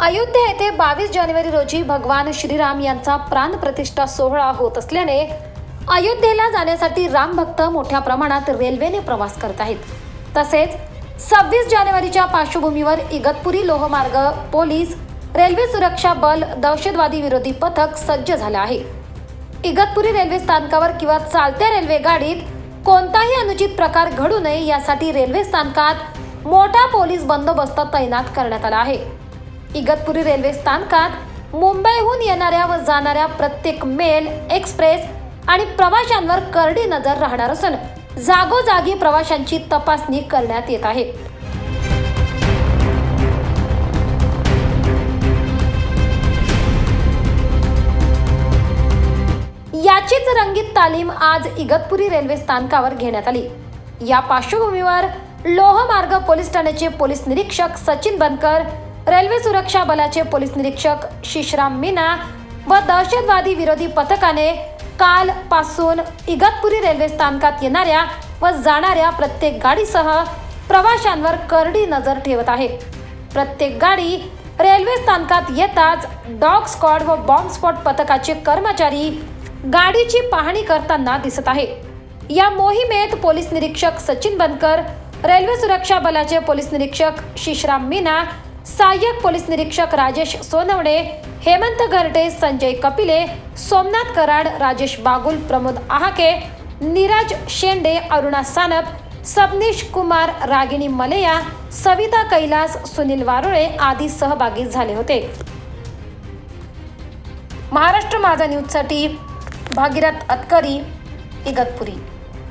अयोध्या येथे बावीस जानेवारी रोजी भगवान श्रीराम यांचा प्राणप्रतिष्ठा सोहळा होत असल्याने अयोध्येला जाण्यासाठी रामभक्त मोठ्या प्रमाणात रेल्वेने प्रवास करत आहेत. तसेच सव्वीस जानेवारीच्या पार्श्वभूमीवर इगतपुरी लोहमार्ग पोलीस रेल्वे सुरक्षा बल दहशतवादी विरोधी पथक सज्ज झालं आहे. इगतपुरी रेल्वे स्थानकावर किंवा चालत्या रेल्वे गाडीत कोणताही अनुचित प्रकार घडू नये यासाठी रेल्वे स्थानकात मोठा पोलीस बंदोबस्त तैनात करण्यात आला आहे. इगतपुरी रेल्वे स्थानकात मुंबईहून येणाऱ्या व जाणाऱ्या प्रत्येक मेल एक्सप्रेस आणि प्रवाशांवर करडी नजर राहणार असून जागोजागी प्रवाशांची तपासणी करण्यात येत आहे. याचीच रंगीत तालीम आज इगतपुरी रेल्वे स्थानकावर घेण्यात आली. या पार्श्वभूमीवर लोहमार्ग पोलीस ठाण्याचे पोलीस निरीक्षक सचिन बनकर रेल्वे सुरक्षा बलाचे पोलीस निरीक्षक शिशराम मीना व दहशतवादी विरोधी पथकाने काल पासून इगतपुरी रेल्वे स्थानकात येणाऱ्या व जाणाऱ्या प्रत्येक गाडीसह प्रवाशांवर करडी नजर ठेवत आहे. प्रत्येक गाडी रेल्वे स्थानकात येताच डॉग स्क्वॉड व बॉम्ब स्पॉट पथकाचे कर्मचारी गाडीची पाहणी करताना दिसत आहे. या मोहिमेत पोलीस निरीक्षक सचिन बनकर रेल्वे सुरक्षा बलाचे पोलीस निरीक्षक शिश्राम मीना सहाय्यक पोलीस निरीक्षक राजेश सोनवणे हेमंत घरटे संजय कपिले सोमनाथ कराड राजेश बागुल प्रमोद आहाके नीरज शेंडे अरुणा सानप सबनीश कुमार रागिणी मलेया सविता कैलास सुनील वारुळे आदी सहभागी झाले होते. महाराष्ट्र माझा न्यूजसाठी भागीरथ अतकरी इगतपुरी.